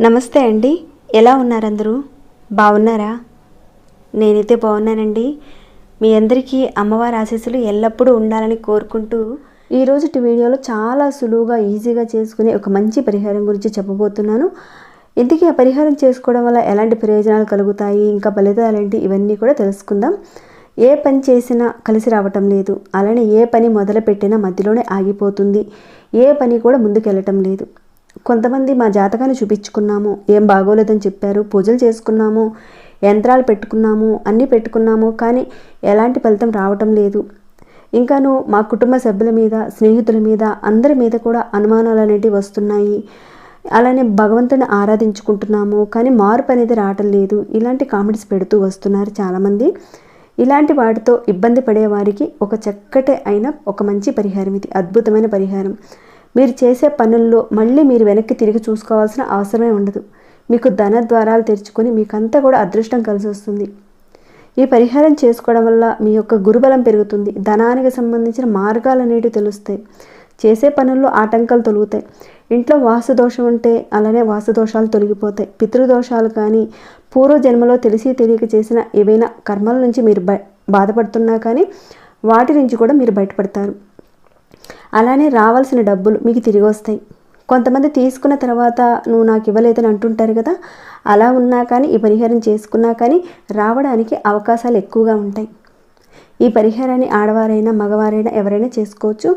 నమస్తే అండి. ఎలా ఉన్నారు అందరూ బాగున్నారా? నేనైతే బాగున్నానండి. మీ అందరికీ అమ్మవారి ఆశీస్సులు ఎల్లప్పుడూ ఉండాలని కోరుకుంటూ ఈరోజు వీడియోలో చాలా సులువుగా ఈజీగా చేసుకునే ఒక మంచి పరిహారం గురించి చెప్పబోతున్నాను. ఇంతకీ ఆ పరిహారం చేసుకోవడం వల్ల ఎలాంటి ప్రయోజనాలు కలుగుతాయి? ఇంకా ఫలితాలు ఏంటి? ఇవన్నీ కూడా తెలుసుకుందాం. ఏ పని చేసినా కలిసి రావటం లేదు. అలానే ఏ పని మొదలుపెట్టినా మధ్యలోనే ఆగిపోతుంది. ఏ పని కూడా ముందుకెళ్ళటం లేదు. కొంతమంది మా జాతకాన్ని చూపించుకున్నాము. ఏం బాగోలేదని చెప్పారు. పూజలు చేసుకున్నాము. యంత్రాలు పెట్టుకున్నాము. అన్నీ పెట్టుకున్నాము. కానీ ఎలాంటి ఫలితం రావటం లేదు. ఇంకాను మా కుటుంబ సభ్యుల మీద స్నేహితుల మీద అందరి మీద కూడా అనుమానాలు అనేటివి వస్తున్నాయి. అలానే భగవంతుని ఆరాధించుకుంటున్నాము కానీ మార్పు అనేది రావటం లేదు. ఇలాంటి కామెంట్స్ పెడుతూ వస్తున్నారు చాలామంది. ఇలాంటి వాటితో ఇబ్బంది పడే వారికి ఒక చక్కటి అయిన ఒక మంచి పరిహారం ఇది. అద్భుతమైన పరిహారం. మీరు చేసే పనుల్లో మళ్ళీ మీరు వెనక్కి తిరిగి చూసుకోవాల్సిన అవసరమే ఉండదు. మీకు ధన ద్వారాలు తెరుచుకొని మీకంతా కూడా అదృష్టం కలిసి వస్తుంది. ఈ పరిహారం చేసుకోవడం వల్ల మీ యొక్క గురుబలం పెరుగుతుంది. ధనానికి సంబంధించిన మార్గాలు అనేటివి తెలుస్తాయి. చేసే పనుల్లో ఆటంకాలు తొలుగుతాయి. ఇంట్లో వాస్తు దోషం ఉంటే అలానే వాస్తు దోషాలు తొలగిపోతాయి. పితృదోషాలు కానీ పూర్వజన్మలో తెలిసి తెలియక చేసిన ఏవైనా కర్మల నుంచి మీరు బ బాధపడుతున్నా కానీ వాటి నుంచి కూడా మీరు బయటపడతారు. అలానే రావాల్సిన డబ్బులు మీకు తిరిగి వస్తాయి. కొంతమంది తీసుకున్న తర్వాత నువ్వు నాకు ఇవ్వలేదని అంటుంటారు కదా అలా ఉన్నా కానీ ఈ పరిహారం చేసుకున్నా కానీ రావడానికి అవకాశాలు ఎక్కువగా ఉంటాయి. ఈ పరిహారాన్ని ఆడవారైనా మగవారైనా ఎవరైనా చేసుకోవచ్చు.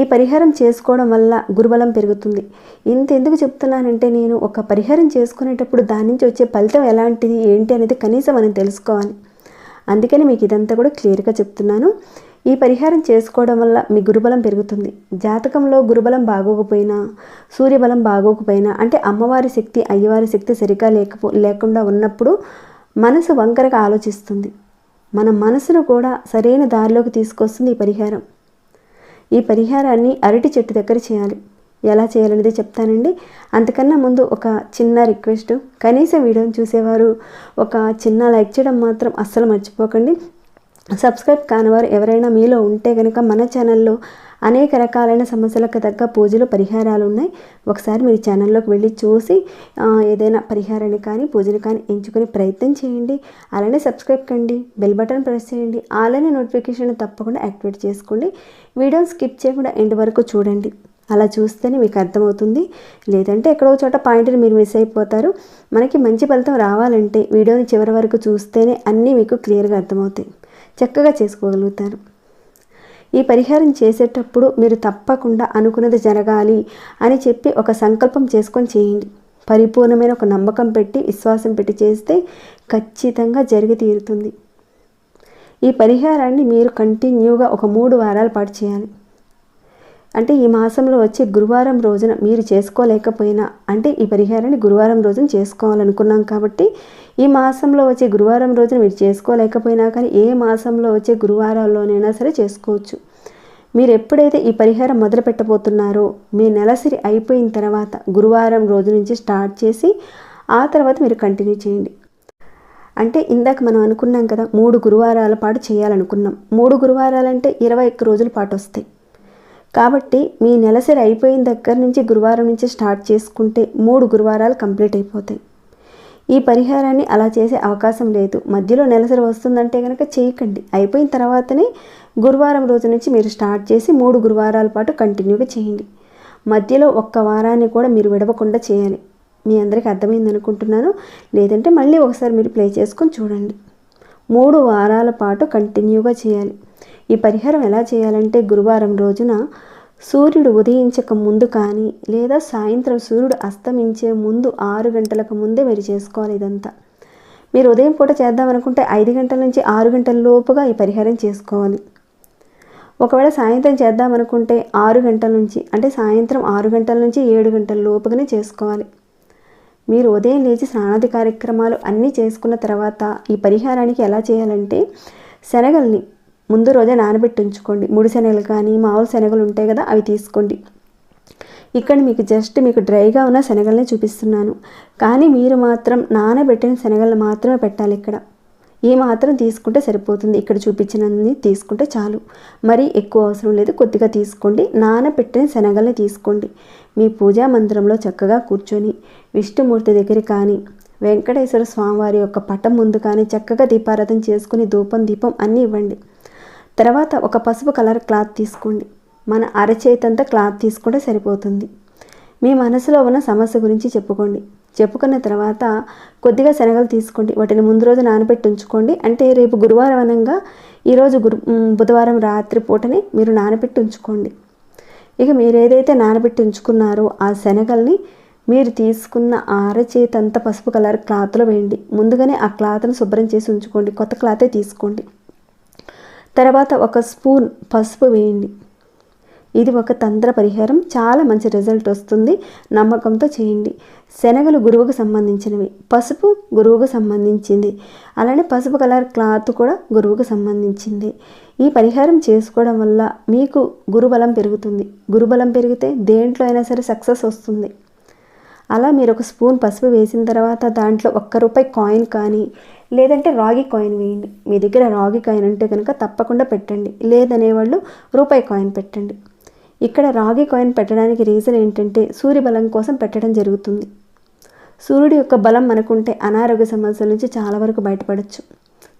ఈ పరిహారం చేసుకోవడం వల్ల గురుబలం పెరుగుతుంది. ఇంత ఎందుకు చెప్తున్నానంటే నేను ఒక పరిహారం చేసుకునేటప్పుడు దాని నుంచి వచ్చే ఫలితం ఎలాంటిది ఏంటి అనేది కనీసం మనం తెలుసుకోవాలి. అందుకని మీకు ఇదంతా కూడా క్లియర్గా చెప్తున్నాను. ఈ పరిహారం చేసుకోవడం వల్ల మీ గురుబలం పెరుగుతుంది. జాతకంలో గురుబలం బాగోకపోయినా సూర్యబలం బాగోకపోయినా అంటే అమ్మవారి శక్తి అయ్యవారి శక్తి సరిగా లేకపో లేకుండా ఉన్నప్పుడు మనసు వంకరగా ఆలోచిస్తుంది. మన మనసును కూడా సరైన దారిలోకి తీసుకొస్తుంది ఈ పరిహారం. ఈ పరిహారాన్ని అరటి చెట్టు దగ్గర చేయాలి. ఎలా చేయాలనేది చెప్తానండి. అంతకన్నా ముందు ఒక చిన్న రిక్వెస్ట్. కనీసం వీడియోని చూసేవారు ఒక చిన్న లైక్ చేయడం మాత్రం అస్సలు మర్చిపోకండి. సబ్స్క్రైబ్ కానివారు ఎవరైనా మీలో ఉంటే కనుక మన ఛానల్లో అనేక రకాలైన సమస్యలకు తగ్గ పూజలు పరిహారాలు ఉన్నాయి ఒకసారి మీరు ఛానల్లోకి వెళ్ళి చూసి ఏదైనా పరిహారాన్ని కానీ పూజలు కానీ ఎంచుకునే ప్రయత్నం చేయండి. అలానే సబ్స్క్రైబ్ కండి బెల్ బటన్ ప్రెస్ చేయండి. అలానే నోటిఫికేషన్ తప్పకుండా యాక్టివేట్ చేసుకోండి. వీడియోని స్కిప్ చేయకుండా ఎండ్ వరకు చూడండి. అలా చూస్తేనే మీకు అర్థమవుతుంది. లేదంటే ఎక్కడో చోట పాయింట్ని మీరు మిస్ అయిపోతారు. మనకి మంచి ఫలితం రావాలంటే వీడియోని చివరి వరకు చూస్తేనే అన్నీ మీకు క్లియర్గా అర్థమవుతాయి. చక్కగా చేసుకోగలుగుతారు. ఈ పరిహారం చేసేటప్పుడు మీరు తప్పకుండా అనుకున్నది జరగాలి అని చెప్పి ఒక సంకల్పం చేసుకొని చేయండి. పరిపూర్ణమైన ఒక నమ్మకం పెట్టి విశ్వాసం పెట్టి చేస్తే ఖచ్చితంగా జరిగి తీరుతుంది. ఈ పరిహారాన్ని మీరు కంటిన్యూగా ఒక మూడు వారాల పాటు చేయాలి. అంటే ఈ మాసంలో వచ్చే గురువారం రోజున మీరు చేసుకోలేకపోయినా అంటే ఈ పరిహారాన్ని గురువారం రోజున చేసుకోవాలనుకున్నాం కాబట్టి ఈ మాసంలో వచ్చే గురువారం రోజున మీరు చేసుకోలేకపోయినా కానీ ఏ మాసంలో వచ్చే గురువారాల్లోనైనా సరే చేసుకోవచ్చు. మీరు ఎప్పుడైతే ఈ పరిహారం మొదలు పెట్టబోతున్నారో మీ నెలసరి అయిపోయిన తర్వాత గురువారం రోజు నుంచి స్టార్ట్ చేసి ఆ తర్వాత మీరు కంటిన్యూ చేయండి. అంటే ఇందాక మనం అనుకున్నాం కదా మూడు గురువారాల పాటు చేయాలనుకున్నాం. మూడు గురువారాలంటే ఇరవై ఒక్క రోజుల పాటు వస్తాయి. కాబట్టి మీ నెలసరి అయిపోయిన దగ్గర నుంచి గురువారం నుంచి స్టార్ట్ చేసుకుంటే మూడు గురువారాలు కంప్లీట్ అయిపోతాయి. ఈ పరిహారాన్ని అలా చేసే అవకాశం లేదు. మధ్యలో నెలసరి వస్తుందంటే కనుక చేయకండి. అయిపోయిన తర్వాతనే గురువారం రోజు నుంచి మీరు స్టార్ట్ చేసి మూడు గురువారాల పాటు కంటిన్యూగా చేయండి. మధ్యలో ఒక్క వారాన్ని కూడా మీరు విడవకుండా చేయాలి. మీ అందరికీ అర్థమైంది అనుకుంటున్నాను. లేదంటే మళ్ళీ ఒకసారి మీరు ప్లే చేసుకొని చూడండి. మూడు వారాల పాటు కంటిన్యూగా చేయాలి. ఈ పరిహారం ఎలా చేయాలంటే గురువారం రోజున సూర్యుడు ఉదయించక ముందు కానీ లేదా సాయంత్రం సూర్యుడు అస్తమించే ముందు ఆరు గంటలకు ముందే మీరు చేసుకోవాలి ఇదంతా. మీరు ఉదయం పూట చేద్దామనుకుంటే ఐదు గంటల నుంచి ఆరు గంటల లోపుగా ఈ పరిహారం చేసుకోవాలి. ఒకవేళ సాయంత్రం చేద్దామనుకుంటే ఆరు గంటల నుంచి అంటే సాయంత్రం ఆరు గంటల నుంచి ఏడు గంటల లోపుగానే చేసుకోవాలి. మీరు ఉదయం లేచి స్నానాది కార్యక్రమాలు అన్నీ చేసుకున్న తర్వాత ఈ పరిహారానికి ఎలా చేయాలంటే శనగల్ని ముందు రోజే నానబెట్టి ఉంచుకోండి ముడి శనగలు కానీ మామూలు శనగలు ఉంటాయి కదా అవి తీసుకోండి. ఇక్కడ మీకు జస్ట్ మీకు డ్రైగా ఉన్న శనగల్ని చూపిస్తున్నాను. కానీ మీరు మాత్రం నానబెట్టిన శనగలను మాత్రమే పెట్టాలి ఇక్కడ. ఈ మాత్రం తీసుకుంటే సరిపోతుంది. ఇక్కడ చూపించినన్ని తీసుకుంటే చాలు. మరీ ఎక్కువ అవసరం లేదు. కొద్దిగా తీసుకోండి. నానబెట్టిన శనగల్ని తీసుకోండి. మీ పూజా మందిరంలో చక్కగా కూర్చొని విష్ణుమూర్తి దగ్గర కానీ వెంకటేశ్వర స్వామివారి యొక్క పటం ముందు కానీ చక్కగా దీపారాధన చేసుకుని ధూపం దీపం అన్నీ ఇవ్వండి. తర్వాత ఒక పసుపు కలర్ క్లాత్ తీసుకోండి. మన అరచేతంత క్లాత్ తీసుకుంటే సరిపోతుంది. మీ మనసులో ఉన్న సమస్య గురించి చెప్పుకోండి. చెప్పుకున్న తర్వాత కొద్దిగా శనగలు తీసుకోండి. వాటిని ముందు రోజు నానబెట్టి ఉంచుకోండి. అంటే రేపు గురువారం అనగా ఈరోజు గురు బుధవారం రాత్రి పూటని మీరు నానబెట్టి ఉంచుకోండి. ఇక మీరు ఏదైతే నానబెట్టి ఉంచుకున్నారో ఆ శనగల్ని మీరు తీసుకున్న ఆరచేతంత పసుపు కలర్ క్లాత్లో వేయండి. ముందుగానే ఆ క్లాత్ని శుభ్రం చేసి ఉంచుకోండి. కొత్త క్లాతే తీసుకోండి. తర్వాత ఒక స్పూన్ పసుపు వేయండి. ఇది ఒక తంత్ర పరిహారం. చాలా మంచి రిజల్ట్ వస్తుంది. నమ్మకంతో చేయండి. శనగలు గురువుకు సంబంధించినవి. పసుపు గురువుకు సంబంధించింది. అలానే పసుపు కలర్ క్లాత్ కూడా గురువుకు సంబంధించింది. ఈ పరిహారం చేసుకోవడం వల్ల మీకు గురుబలం పెరుగుతుంది. గురుబలం పెరిగితే దేంట్లో అయినా సరే సక్సెస్ వస్తుంది. అలా మీరు ఒక స్పూన్ పసుపు వేసిన తర్వాత దాంట్లో ఒక్క రూపాయి కాయిన్ కానీ లేదంటే రాగి కాయిన్ వేయండి. మీ దగ్గర రాగి కాయిన్ ఉంటే కనుక తప్పకుండా పెట్టండి. లేదనేవాళ్ళు రూపాయి కాయిన్ పెట్టండి. ఇక్కడ రాగి కాయిన్ పెట్టడానికి రీజన్ ఏంటంటే సూర్యబలం కోసం పెట్టడం జరుగుతుంది. సూర్యుడి యొక్క బలం మనకుంటే అనారోగ్య సమస్యల నుంచి చాలా వరకు బయటపడవచ్చు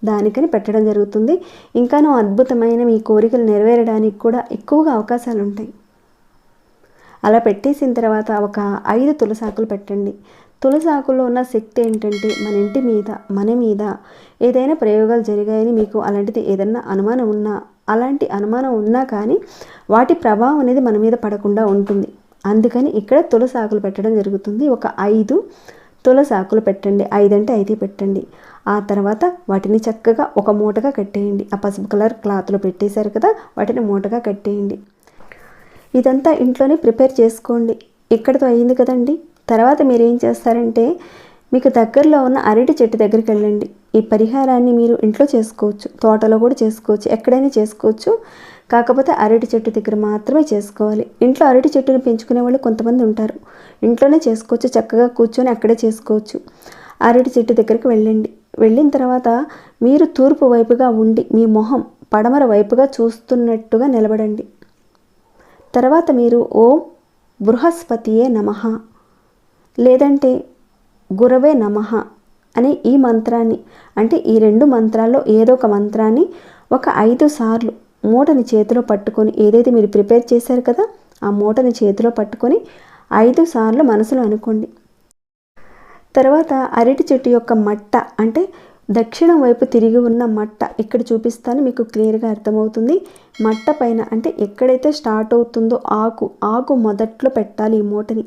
దానికని పెట్టడం జరుగుతుంది. ఇంకానూ అద్భుతమైన మీ కోరికలు నెరవేరడానికి కూడా ఎక్కువగా అవకాశాలు ఉంటాయి అలా పెట్టేసిన తర్వాత ఒక ఐదు తులసాకులు పెట్టండి. తులసాకుల్లో ఉన్న శక్తి ఏంటంటే మన ఇంటి మీద మన మీద ఏదైనా ప్రయోగాలు జరిగాయని మీకు అలాంటిది ఏదన్నా అనుమానం ఉన్నా అలాంటి అనుమానం ఉన్నా కానీ వాటి ప్రభావం అనేది మన మీద పడకుండా ఉంటుంది. అందుకని ఇక్కడ తులసాకులు పెట్టడం జరుగుతుంది. ఒక ఐదు తులసాకులు పెట్టండి. ఐదు అంటే ఐదు పెట్టండి. ఆ తర్వాత వాటిని చక్కగా ఒక మూటగా కట్టేయండి. ఆ పసుపు కలర్ క్లాత్లో పెట్టేశారు కదా వాటిని మూటగా కట్టేయండి. ఇదంతా ఇంట్లోనే ప్రిపేర్ చేసుకోండి. ఇక్కడితో అయింది కదండి. తర్వాత మీరు ఏం చేస్తారంటే మీకు దగ్గరలో ఉన్న అరటి చెట్టు దగ్గరికి వెళ్ళండి. ఈ పరిహారాన్ని మీరు ఇంట్లో చేసుకోవచ్చు. తోటలో కూడా చేసుకోవచ్చు. ఎక్కడైనా చేసుకోవచ్చు. కాకపోతే అరటి చెట్టు దగ్గర మాత్రమే చేసుకోవాలి. ఇంట్లో అరటి చెట్టును పెంచుకునే వాళ్ళు కొంతమంది ఉంటారు. ఇంట్లోనే చేసుకోవచ్చు. చక్కగా కూర్చొని అక్కడే చేసుకోవచ్చు. అరటి చెట్టు దగ్గరికి వెళ్ళండి. వెళ్ళిన తర్వాత మీరు తూర్పు వైపుగా ఉండి మీ మొహం పడమర వైపుగా చూస్తున్నట్టుగా నిలబడండి. తర్వాత మీరు ఓం బృహస్పతియే నమః. లేదంటే గురవే నమః అనే ఈ మంత్రాన్ని అంటే ఈ రెండు మంత్రాల్లో ఏదో ఒక మంత్రాన్ని ఒక ఐదు సార్లు మూటని చేతిలో పట్టుకొని ఏదైతే మీరు ప్రిపేర్ చేశారు కదా ఆ మూటని చేతిలో పట్టుకొని ఐదు సార్లు మనసులో అనుకోండి. తర్వాత అరటి చెట్టు యొక్క మట్ట అంటే దక్షిణం వైపు తిరిగి ఉన్న మట్ట ఇక్కడ చూపిస్తాను మీకు క్లియర్గా అర్థమవుతుంది. మట్ట పైన అంటే ఎక్కడైతే స్టార్ట్ అవుతుందో ఆకు ఆకు మొదట్లో పెట్టాలి ఈ మూటని.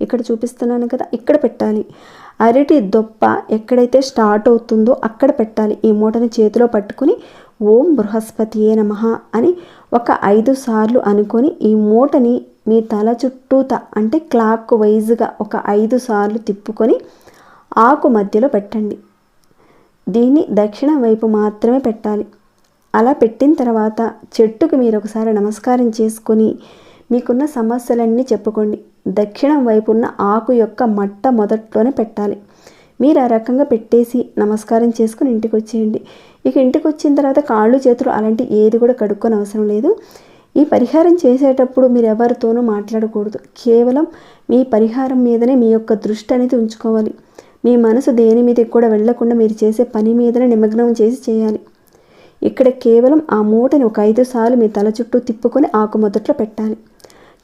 ఇక్కడ చూపిస్తున్నాను కదా ఇక్కడ పెట్టాలి. అరటి దొప్ప ఎక్కడైతే స్టార్ట్ అవుతుందో అక్కడ పెట్టాలి. ఈ మూటని చేతిలో పట్టుకుని ఓం బృహస్పతియే నమః అని ఒక ఐదు సార్లు అనుకొని ఈ మూటని మీ తల చుట్టూత అంటే క్లాక్ వైజ్గా ఒక ఐదు సార్లు తిప్పుకొని ఆకు మధ్యలో పెట్టండి. దీన్ని దక్షిణం వైపు మాత్రమే పెట్టాలి. అలా పెట్టిన తర్వాత చెట్టుకు మీరు ఒకసారి నమస్కారం చేసుకొని మీకున్న సమస్యలన్నీ చెప్పుకోండి. దక్షిణం వైపు ఉన్న ఆకు యొక్క మట్ట మొదట్లోనే పెట్టాలి. మీరు ఆ రకంగా పెట్టేసి నమస్కారం చేసుకుని ఇంటికి వచ్చేయండి. ఇక ఇంటికి వచ్చిన తర్వాత కాళ్ళు చేతులు అలాంటి ఏది కూడా కడుక్కొని అవసరం లేదు. ఈ పరిహారం చేసేటప్పుడు మీరు ఎవరితోనూ మాట్లాడకూడదు. కేవలం మీ పరిహారం మీదనే మీ యొక్క దృష్టి అనేది ఉంచుకోవాలి. మీ మనసు దేని మీద కూడా వెళ్ళకుండా మీరు చేసే పని మీదనే నిమగ్నం చేసి చేయాలి. ఇక్కడ కేవలం ఆ మూటని ఒక ఐదు సార్లు మీ తల చుట్టూ తిప్పుకొని ఆకు మొదట్లో పెట్టాలి.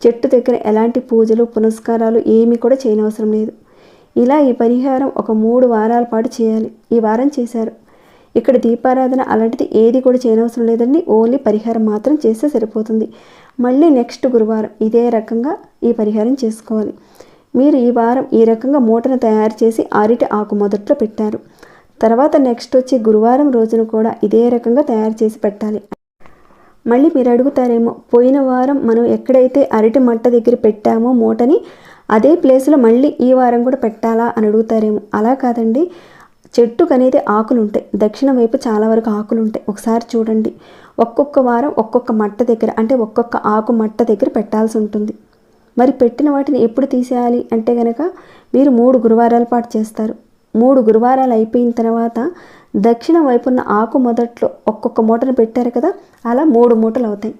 చెట్టు దగ్గర ఎలాంటి పూజలు పునస్కారాలు ఏమీ కూడా చేయనవసరం లేదు. ఇలా ఈ పరిహారం ఒక మూడు వారాల పాటు చేయాలి. ఈ వారం చేశారు. ఇక్కడ దీపారాధన అలాంటిది ఏది కూడా చేయనవసరం లేదండి. ఓన్లీ పరిహారం మాత్రం చేస్తే సరిపోతుంది. మళ్ళీ నెక్స్ట్ గురువారం ఇదే రకంగా ఈ పరిహారం చేసుకోవాలి. మీరు ఈ వారం ఈ రకంగా మూటను తయారు చేసి అరటి ఆకు మొదట్లో పెట్టారు. తర్వాత నెక్స్ట్ వచ్చే గురువారం రోజున కూడా ఇదే రకంగా తయారు చేసి పెట్టాలి. మళ్ళీ మీరు అడుగుతారేమో పోయిన వారం మనం ఎక్కడైతే అరటి మట్ట దగ్గర పెట్టామో మూటని అదే ప్లేస్లో మళ్ళీ ఈ వారం కూడా పెట్టాలా అని అడుగుతారేమో. అలా కాదండి. చెట్టుకు అనేది ఆకులు ఉంటాయి దక్షిణం వైపు చాలా వరకు ఆకులు ఉంటాయి ఒకసారి చూడండి. ఒక్కొక్క వారం ఒక్కొక్క మట్ట దగ్గర అంటే ఒక్కొక్క ఆకు మట్ట దగ్గర పెట్టాల్సి ఉంటుంది. మరి పెట్టిన వాటిని ఎప్పుడు తీసేయాలి అంటే గనక మీరు మూడు గురువారాల పాటు చేస్తారు. మూడు గురువారాలు అయిపోయిన తర్వాత దక్షిణం వైపున్న ఆకు మొదట్లో ఒక్కొక్క మూటను పెట్టారు కదా అలా మూడు మూటలు అవుతాయి.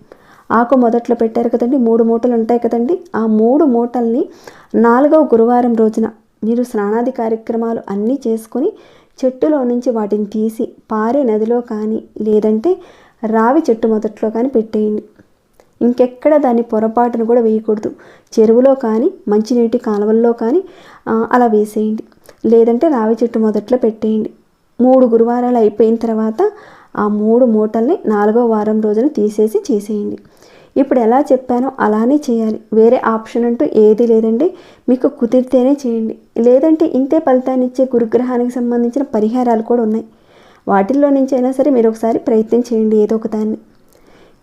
ఆకు మొదట్లో పెట్టారు కదండి మూడు మూటలు ఉంటాయి కదండి. ఆ మూడు మూటల్ని నాలుగవ గురువారం రోజున మీరు స్నానాది కార్యక్రమాలు అన్నీ చేసుకొని చెట్టులో నుంచి వాటిని తీసి పారే నదిలో కానీ లేదంటే రావి చెట్టు మొదట్లో కానీ పెట్టేయండి. ఇంకెక్కడ దాన్ని పొరపాటును కూడా వేయకూడదు. చెరువులో కానీ మంచినీటి కాలువల్లో కానీ అలా వేసేయండి. లేదంటే రావి చెట్టు మొదట్లో పెట్టేయండి. మూడు గురువారాలు అయిపోయిన తర్వాత ఆ మూడు మూటల్ని నాలుగో వారం రోజున తీసేసి చేసేయండి. ఇప్పుడు ఎలా చెప్పానో అలానే చేయాలి. వేరే ఆప్షన్ అంటూ ఏది లేదండి. మీకు కుదిరితేనే చేయండి. లేదంటే ఇంతే ఫలితాన్ని ఇచ్చే గురుగ్రహానికి సంబంధించిన పరిహారాలు కూడా ఉన్నాయి. వాటిల్లో నుంచి అయినా సరే మీరు ఒకసారి ప్రయత్నం చేయండి ఏదో ఒక దాన్ని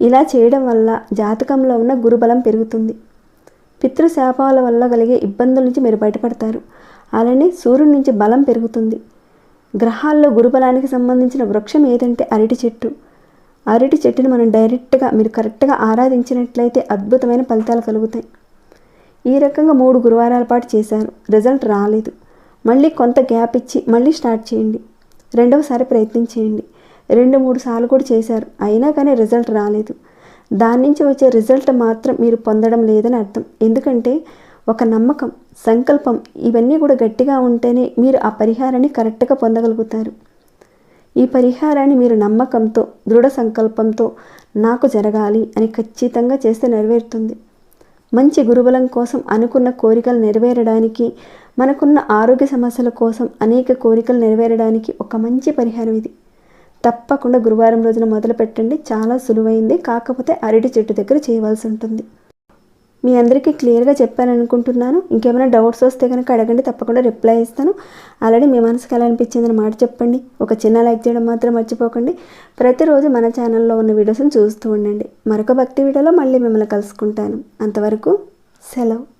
ఇలా చేయడం వల్ల జాతకంలో ఉన్న గురుబలం పెరుగుతుంది. పితృశాపాల వల్ల కలిగే ఇబ్బందుల నుంచి మీరు బయటపడతారు. అలానే సూర్యుడి నుంచి బలం పెరుగుతుంది. గ్రహాల్లో గురుబలానికి సంబంధించిన వృక్షం ఏదంటే అరటి చెట్టు. అరటి చెట్టుని మనం డైరెక్ట్గా మీరు కరెక్ట్గా ఆరాధించినట్లయితే అద్భుతమైన ఫలితాలు కలుగుతాయి. ఈ రకంగా మూడు గురువారాల పాటు చేశారు. రిజల్ట్ రాలేదు. మళ్ళీ కొంత గ్యాప్ ఇచ్చి మళ్ళీ స్టార్ట్ చేయండి. రెండవసారి ప్రయత్నం చేయండి. రెండు మూడు సార్లు కూడా చేశారు. అయినా కానీ రిజల్ట్ రాలేదు. దాని నుంచి వచ్చే రిజల్ట్ మాత్రం మీరు పొందడం లేదని అర్థం. ఎందుకంటే ఒక నమ్మకం సంకల్పం ఇవన్నీ కూడా గట్టిగా ఉంటేనే మీరు ఆ పరిహారాన్ని కరెక్ట్గా పొందగలుగుతారు. ఈ పరిహారాన్ని మీరు నమ్మకంతో దృఢ సంకల్పంతో నాకు జరగాలి అని ఖచ్చితంగా చేస్తే నెరవేరుతుంది. మంచి గురుబలం కోసం అనుకున్న కోరికలు నెరవేరడానికి మనకున్న ఆరోగ్య సమస్యల కోసం అనేక కోరికలు నెరవేరడానికి ఒక మంచి పరిహారం ఇది. తప్పకుండా గురువారం రోజున మొదలు పెట్టండి చాలా సులువైంది. కాకపోతే అరటి చెట్టు దగ్గర చేయవలసి ఉంటుంది. మీ అందరికీ క్లియర్గా చెప్పాను అనుకుంటున్నాను ఇంకేమైనా డౌట్స్ వస్తే కనుక అడగండి. తప్పకుండా రిప్లై ఇస్తాను. అలాగే మీ మనసుకు ఎలా అనిపించిందని మాట చెప్పండి. ఒక చిన్న లైక్ చేయడం మాత్రం మర్చిపోకండి. ప్రతిరోజు మన ఛానల్లో ఉన్న వీడియోస్ని చూస్తూ ఉండండి. మరొక భక్తి వీడియోలో మళ్ళీ మిమ్మల్ని కలుసుకుంటాను. అంతవరకు సెలవు.